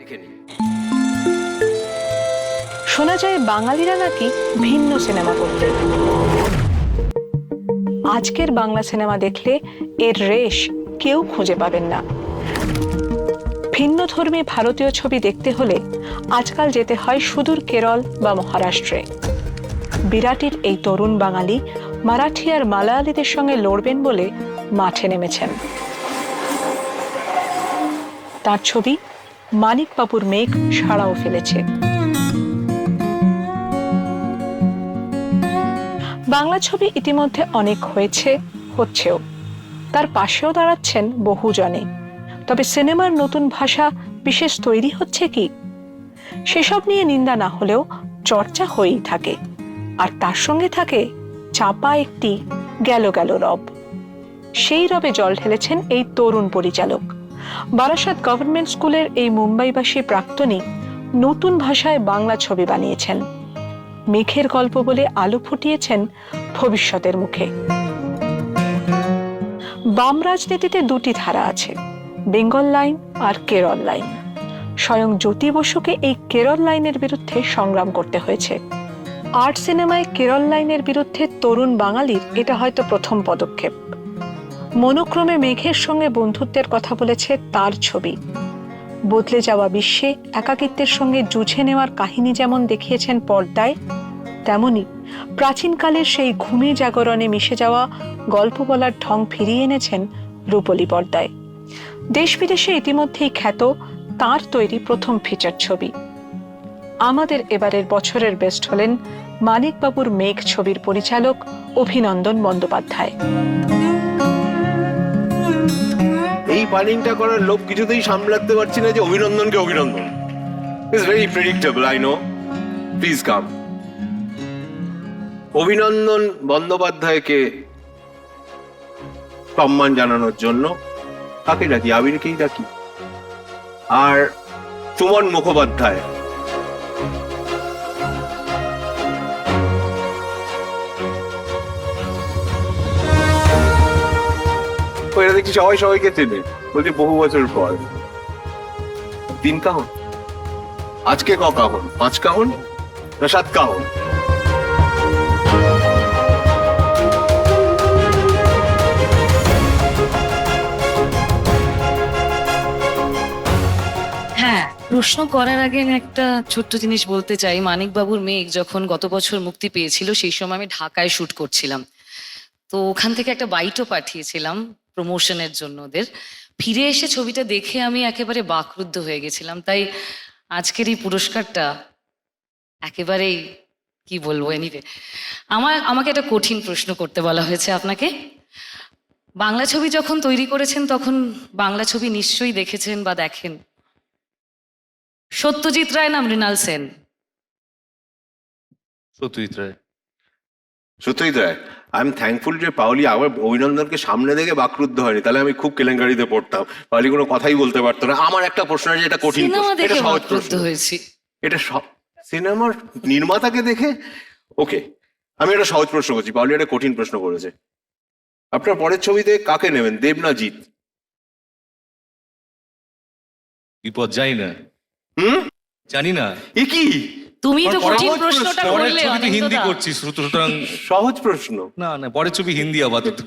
দেখে নিন শোনা যায় বাঙালিরা নাকি ভিন্ন সিনেমা করতে। আজকের বাংলা সিনেমা দেখলে এর রেশ কেউ খুঁজে পাবেন না। ভিন্ন ধর্মী ভারতীয় ছবি দেখতে হলে আজকাল যেতে হয় সুদূর কেরল বা মহারাষ্ট্রে। বিরাটির এই তরুণ বাঙালি মারাঠি আর মালায়ালিদের সঙ্গে লড়বেন বলে মাঠে নেমেছেন। তার ছবি মানিক বাবুর মেঘ সাড়াও ফেলেছে। বাংলা ছবি ইতিমধ্যে অনেক হয়েছে, হচ্ছেও। তার পাশেও দাঁড়াচ্ছেন বহুজনে। তবে সিনেমার নতুন ভাষা বিশেষ তৈরি হচ্ছে কি? সেসব নিয়ে নিন্দা না হলেও চর্চা হয়েই থাকে। আর তার সঙ্গে থাকে চাপা একটি গেল গেল রব। সেই রবে জল ঢেলেছেন এই তরুণ পরিচালক। বারাসাত গভর্নমেন্ট স্কুলের এই মুম্বাইবাসী প্রাক্তনী নতুন ভাষায় বাংলা ছবি বানিয়েছেন। মেঘের গল্প বলে আলো ফুটিয়েছেন ভবিষ্যতের মুখে। বাম রাজনীতিতে দুটি ধারা আছে, বেঙ্গল লাইন আর কেরল লাইন। স্বয়ং জ্যোতি বসুকে এই কেরল লাইনের বিরুদ্ধে সংগ্রাম করতে হয়েছে। আর্ট সিনেমায় কেরল লাইনের বিরুদ্ধে তরুণ বাঙালির এটা হয়তো প্রথম পদক্ষেপ। মনোক্রমে মেঘের সঙ্গে বন্ধুত্বের কথা বলেছে তার ছবি। বদলে যাওয়া বিশ্বে একাকিত্বের সঙ্গে জুঝে নেওয়ার কাহিনী যেমন দেখিয়েছেন পর্দায়, তেমনি প্রাচীনকালের সেই ঘুমে জাগরণে মিশে যাওয়া গল্প বলার ঢং ফিরিয়ে এনেছেন রূপলী পর্দায়। দেশ বিদেশে ইতিমধ্যেই খ্যাত তার তৈরি প্রথম ফিচার ছবি। আমাদের এবারের বছরের বেস্ট হলেন মানিকবাবুর মেঘ ছবির পরিচালক অভিনন্দন বন্দ্যোপাধ্যায়। এই পানিংটা করার লোক কিছুতেই সামলাতে পারছি না যে অভিনন্দনকে অভিনন্দন। It's very predictable I know please come Abhinandan বন্দ্যোপাধ্যায়কে সম্মান জানানোর জন্য তাকে ডাকি আবিরকেই ডাকি। আর সুমন মুখোপাধ্যায়। এটা দেখছি সবাই সবাইকে চেনে। বলছি, বহু বছর পর। তিন কাহন। আজকে ক কাহন? পাঁচ কাহন? না, সাত কাহন? হ্যাঁ প্রশ্ন করার আগে আমি একটা ছোট্ট জিনিস বলতে চাই। মানিক বাবুর মেঘ যখন গত বছর মুক্তি পেয়েছিল, সেই সময় আমি ঢাকায় শুট করছিলাম। তো ওখান থেকে একটা বাইটও পাঠিয়েছিলাম। প্রমোশনের জন্য ওদের। ফিরে এসে ছবিটা দেখে আমি একেবারে বাকরুদ্ধ হয়ে গেছিলাম। তাই আজকের এই পুরস্কারটা একেবারেই, কি বলব এনিবে আমার, আমাকে একটা কঠিন প্রশ্ন করতে বলা হয়েছে আপনাকে। বাংলা ছবি যখন তৈরি করেছেন, তখন বাংলা ছবি নিশ্চয়ই দেখেছেন বা দেখেন। সত্যজিৎ রায় না মৃণাল সেন। সত্যজিৎ রায়। সত্যই তাই। আই এম থ্যাঙ্কফুল যে পাওলি আবার অভিনন্দনকে সামনে দেখে বাকরুদ্ধ হয়নি। তাহলে আমি খুব কেলেঙ্কারিতে পড়তাম। পাওলি কোনো কথাই বলতে পারতো না। আমার একটা প্রশ্ন আছে এটা কঠিন এটা সহজ প্রশ্ন। হয়েছি। এটা সব সিনেমার নির্মাতাকে দেখে? ওকে। আমি একটা সহজ প্রশ্ন করছি। পাওলি একটা কঠিন প্রশ্ন করেছে। আপনার পরের ছবিতে কাকে নেবেন? দেব না জিৎ বিপদ জানি না। হুম? জানি না। এ কি? তুমি তো কঠিন প্রশ্নটা করলে হিন্দি সুতরাং সহজ প্রশ্ন। না না পরের ছবি হিন্দি আপাতত।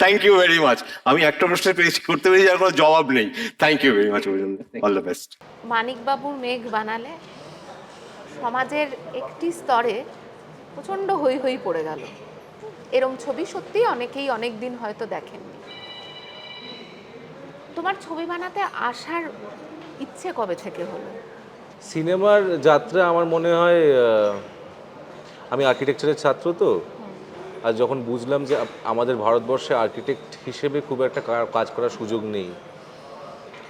থ্যাংক ইউ ভেরি মাচ আমি একটা প্রশ্নের পেয়েছি করতে পেরেছি আর কোনো জবাব নেই। Thank you very much all the best মানিকবাবুর মেঘ বানালে সমাজের একটি স্তরে প্রচণ্ড হই হই পড়ে গেল। এরম ছবি সত্যিই অনেকেই অনেক দিন হয়তো দেখেননি। তোমার ছবি বানাতে আসার ইচ্ছে কবে থেকে হলো? সিনেমার যাত্রা আমার মনে হয় আমি আর্কিটেকচারের ছাত্র তো। আর যখন বুঝলাম যে আমাদের ভারতবর্ষে আর্কিটেক্ট হিসেবে খুব একটা কাজ করার সুযোগ নেই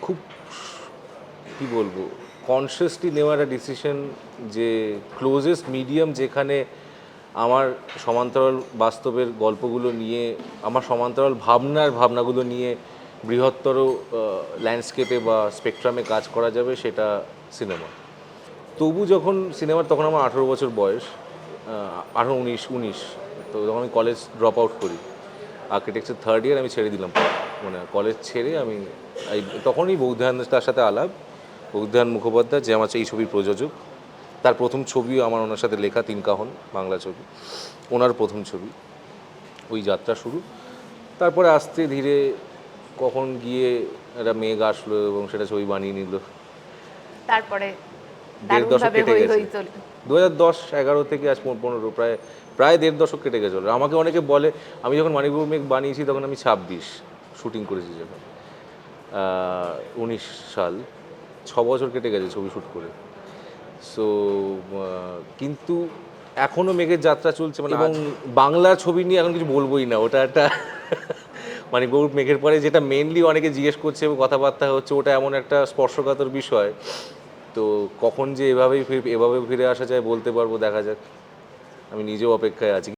খুব কি বলব কনসিয়াসলি নেওয়ার একটা ডিসিশন যে ক্লোজেস্ট মিডিয়াম যেখানে আমার সমান্তরাল বাস্তবের গল্পগুলো নিয়ে আমার সমান্তরাল ভাবনার ভাবনাগুলো নিয়ে বৃহত্তর ল্যান্ডস্কেপে বা স্পেকট্রামে কাজ করা যাবে সেটা সিনেমা। তবু যখন সিনেমার তখন আমার আঠেরো বছর বয়স আঠেরো, উনিশ উনিশ, তো তখন আমি কলেজ ড্রপ আউট করি আর্কিটেকচার থার্ড ইয়ার আমি ছেড়ে দিলাম। মানে কলেজ ছেড়ে আমি, এই তখনই বৌদ্ধানন্দ তার সাথে আলাপ। উদ্যান মুখোপাধ্যায়, যে আমার এই ছবির প্রযোজক। তার প্রথম ছবিও আমার ওনার সাথে লেখা, তিন কাহন, বাংলা ছবি। ওনার প্রথম ছবি। ওই যাত্রা শুরু। তারপরে আস্তে ধীরে কখন গিয়ে একটা মেঘ আসলো এবং সেটা ছবি বানিয়ে নিল। তারপরে? দেড় দশক কেটে গেছে। দু হাজার দশ এগারো থেকে আজ পনেরো প্রায় প্রায় দেড় দশক কেটে গেছে আমাকে অনেকে বলে আমি যখন মানিকবাবু মেঘ বানিয়েছি তখন আমি ছাব্বিশ শুটিং করেছি যখন উনিশ সাল ছ বছর কেটে গেছে ছবি শ্যুট করে। সো কিন্তু এখনও মেঘের যাত্রা চলছে মানে এবং বাংলা ছবি নিয়ে এখন কিছু বলবোই না ওটা একটা মানে গৌর মেঘের পরে যেটা মেনলি অনেকে জিজ্ঞেস করছে এবং কথাবার্তা হচ্ছে ওটা এমন একটা স্পর্শকাতর বিষয় তো কখন যে এভাবেই ফির এভাবে ফিরে আসা যায় বলতে পারব, দেখা যাক। আমি নিজেও অপেক্ষায় আছি।